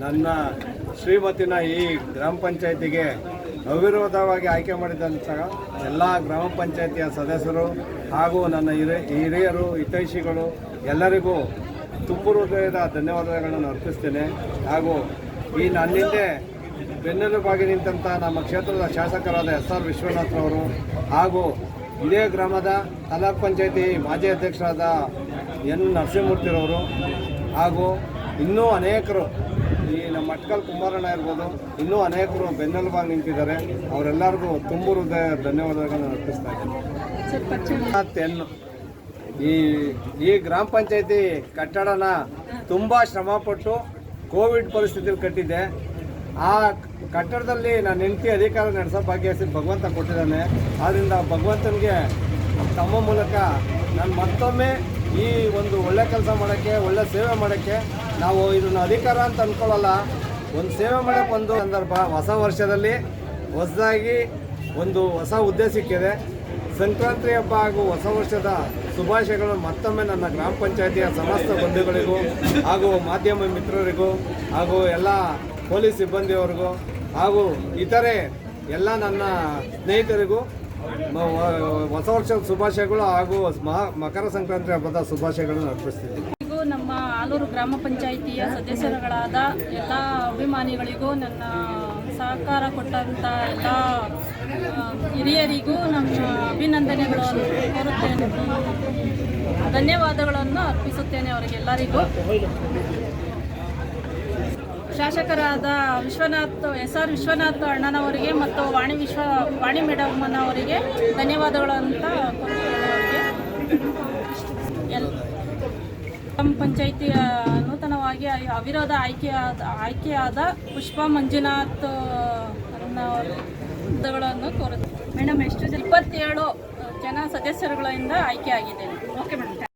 ನನ್ನ ಶ್ರೀಮತಿನ ಈ ಗ್ರಾಮ ಪಂಚಾಯತಿಗೆ ಅವಿರೋಧವಾಗಿ ಆಯ್ಕೆ ಮಾಡಿದಂತಹ ಎಲ್ಲ ಗ್ರಾಮ ಪಂಚಾಯತಿಯ ಸದಸ್ಯರು ಹಾಗೂ ನನ್ನ ಹಿರಿಯ ಹಿರಿಯರು, ಹಿತೈಷಿಗಳು ಎಲ್ಲರಿಗೂ ತುಂಬು ಹೃದಯದ ಧನ್ಯವಾದಗಳನ್ನು ಅರ್ಪಿಸ್ತೇನೆ. ಹಾಗೂ ಈ ನನ್ನಿಂದೆ ಬೆನ್ನೆಲುಬಾಗಿ ನಿಂತಹ ನಮ್ಮ ಕ್ಷೇತ್ರದ ಶಾಸಕರಾದ ಎಸ್ ಆರ್ ವಿಶ್ವನಾಥ್ರವರು ಹಾಗೂ ಇದೇ ಗ್ರಾಮದ ತಾಲೂಕ್ ಪಂಚಾಯತಿ ಮಾಜಿ ಅಧ್ಯಕ್ಷರಾದ ಎನ್ ನರಸಿಂಹಮೂರ್ತಿರವರು ಹಾಗೂ ಇನ್ನೂ ಅನೇಕರು ಈ ನಮ್ಮ ಮಟ್ಕಲ್ ಕುಮಾರಣ್ಣ ಇರ್ಬೋದು ಇನ್ನೂ ಅನೇಕರು ಬೆನ್ನೆಲುಬಾಗಿ ನಿಂತಿದ್ದಾರೆ. ಅವರೆಲ್ಲರಿಗೂ ತುಂಬು ಹೃದಯ ಧನ್ಯವಾದಗಳನ್ನು ಅರ್ಪಿಸ್ತಾ ಇದ್ದೀನಿ. ಈ ಈ ಗ್ರಾಮ ಪಂಚಾಯತಿ ಕಟ್ಟಡನ ತುಂಬ ಶ್ರಮಪಟ್ಟು ಕೋವಿಡ್ ಪರಿಸ್ಥಿತಿಯಲ್ಲಿ ಕಟ್ಟಿದೆ ಆ ಕಟ್ಟಡದಲ್ಲಿ ನಾನು ಹೆಂಡತಿ ಅಧಿಕಾರ ನಡೆಸೋ ಭಾಗ್ಯ ಭಗವಂತ ಕೊಟ್ಟಿದ್ದಾನೆ. ಆದ್ದರಿಂದ ಭಗವಂತನಿಗೆ ತಮ್ಮ ಮೂಲಕ ನಾನು ಮತ್ತೊಮ್ಮೆ ಈ ಒಂದು ಒಳ್ಳೆ ಕೆಲಸ ಮಾಡೋಕ್ಕೆ ಒಳ್ಳೆ ಸೇವೆ ಮಾಡೋಕ್ಕೆ ನಾವು ಇದನ್ನು ಅಧಿಕಾರ ಅಂತ ಅಂದ್ಕೊಳ್ಳಲ್ಲ ಒಂದು ಸೇವೆ ಮಾಡೋಕ್ಕೆ ಒಂದು ಸಂದರ್ಭ, ಹೊಸ ವರ್ಷದಲ್ಲಿ ಹೊಸದಾಗಿ ಒಂದು ಹೊಸ ಹುದ್ದೆ ಸಿಕ್ಕಿದೆ. ಸಂಕ್ರಾಂತಿ ಹಬ್ಬ ಹಾಗೂ ಹೊಸ ವರ್ಷದ ಶುಭಾಶಯಗಳು ಮತ್ತೊಮ್ಮೆ ನನ್ನ ಗ್ರಾಮ ಪಂಚಾಯತಿಯ ಸಮಸ್ತ ಬಂಧುಗಳಿಗೂ ಹಾಗೂ ಮಾಧ್ಯಮ ಮಿತ್ರರಿಗೂ ಹಾಗೂ ಎಲ್ಲ ಪೊಲೀಸ್ ಸಿಬ್ಬಂದಿಯವರಿಗೂ ಹಾಗೂ ಇತರೆ ಎಲ್ಲ ನನ್ನ ಸ್ನೇಹಿತರಿಗೂ ಹೊಸ ವರ್ಷದ ಶುಭಾಶಯಗಳು ಹಾಗೂ ಮಕರ ಸಂಕ್ರಾಂತಿ ಹಬ್ಬದ ಶುಭಾಶಯಗಳನ್ನು ಅರ್ಪಿಸ್ತೀನಿ. ಆಲೂರು ಗ್ರಾಮ ಪಂಚಾಯಿತಿಯ ಸದಸ್ಯರುಗಳಾದ ಎಲ್ಲ ಅಭಿಮಾನಿಗಳಿಗೂ ನನ್ನ ಸಹಕಾರ ಕೊಟ್ಟಂಥ ಎಲ್ಲ ಹಿರಿಯರಿಗೂ ನಮ್ಮ ಅಭಿನಂದನೆಗಳನ್ನು ಕೋರುತ್ತೇನೆ. ಧನ್ಯವಾದಗಳನ್ನು ಅರ್ಪಿಸುತ್ತೇನೆ ಅವರಿಗೆಲ್ಲರಿಗೂ. ಶಾಸಕರಾದ ವಿಶ್ವನಾಥ್ ಎಸ್ ಆರ್ ವಿಶ್ವನಾಥ್ ಅಣ್ಣನವರಿಗೆ ಮತ್ತು ವಾಣಿ ವಿಶ್ವ, ವಾಣಿ ಮೇಡಮ್ಮನವರಿಗೆ ಧನ್ಯವಾದಗಳು ಅಂತ ಗ್ರಾಮ ಪಂಚಾಯಿತಿಯ ನೂತನವಾಗಿ ಅವಿರೋಧ ಆಯ್ಕೆಯಾದ ಆಯ್ಕೆಯಾದ ಪುಷ್ಪ ಮಂಜುನಾಥ್ ಅನ್ನೋಗಳನ್ನು ಕೋರುತ್ತೆ ಮೇಡಮ್, ಎಷ್ಟು ಇಪ್ಪತ್ತೇಳು ಜನ ಸದಸ್ಯರುಗಳಿಂದ ಆಯ್ಕೆಯಾಗಿದೆ ಓಕೆ ಮೇಡಮ್.